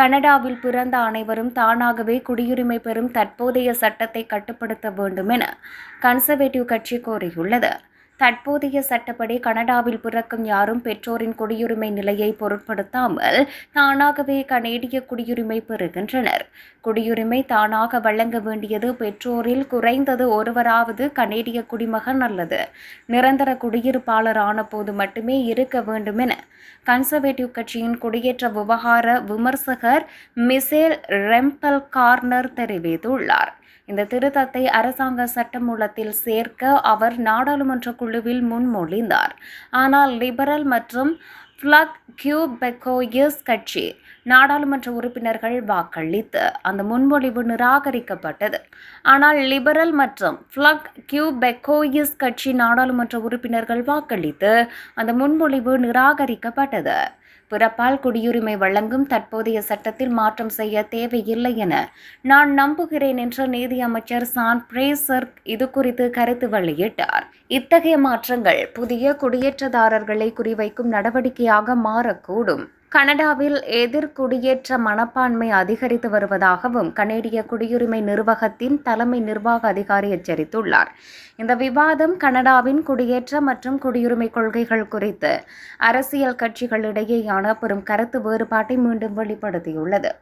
கனடாவில் பிறந்த அனைவரும் தானாகவே குடியுரிமை பெறும் தற்போதைய சட்டத்தை கட்டுப்படுத்த வேண்டும் என கன்சர்வேட்டிவ் கட்சி கோரியுள்ளது. தற்போதைய சட்டப்படி கனடாவில் பிறக்கும் யாரும் பெற்றோரின் குடியுரிமை நிலையை பொருட்படுத்தாமல் தானாகவே கனேடிய குடியுரிமை பெறுகின்றனர். குடியுரிமை தானாக வழங்க வேண்டியது பெற்றோரில் குறைந்தது ஒருவராவது கனேடிய குடிமகன் அல்லது நிரந்தர குடியிருப்பாளர் ஆன போது மட்டுமே இருக்க வேண்டும் என கன்சர்வேட்டிவ் கட்சியின் குடியேற்ற விவகார விமர்சகர் மிசேல் ரெம்பல் கார்னர் தெரிவித்துள்ளார். இந்த திருத்தத்தை அரசாங்க சட்டமூலத்தில் சேர்க்க அவர் நாடாளுமன்ற குழுவில் முன்மொழிந்தார். ஆனால் லிபரல் மற்றும் ஃப்ளக் கியூபெக்கோயஸ் கட்சி நாடாளுமன்ற உறுப்பினர்கள் வாக்களித்து அந்த முன்மொழிவு நிராகரிக்கப்பட்டது. ஆனால் லிபரல் மற்றும் ஃப்ளக் கியூபெக்கோயஸ் கட்சி நாடாளுமன்ற உறுப்பினர்கள் வாக்களித்து அந்த முன்மொழிவு நிராகரிக்கப்பட்டது. பிறப்பால் குடியுரிமை வழங்கும் தற்போதைய சட்டத்தில் மாற்றம் செய்ய தேவையில்லை என நான் நம்புகிறேன் என்ற நீதி அமைச்சர் சான் பிரேசர் இது குறித்து கருத்து வெளியிட்டார். இத்தகைய மாற்றங்கள் புதிய குடியேற்றதாரர்களை குறிவைக்கும் நடவடிக்கையாக மாறக்கூடும். கனடாவில் எதிர்குடியேற்ற மனப்பான்மை அதிகரித்து வருவதாகவும் கனேடிய குடியுரிமை நிர்வாகத்தின் தலைமை நிர்வாக அதிகாரி எச்சரித்துள்ளார். இந்த விவாதம் கனடாவின் குடியேற்ற மற்றும் குடியுரிமை கொள்கைகள் குறித்து அரசியல் கட்சிகளிடையேயான பெரும் கருத்து வேறுபாட்டை மீண்டும் வெளிப்படுத்தியுள்ளது.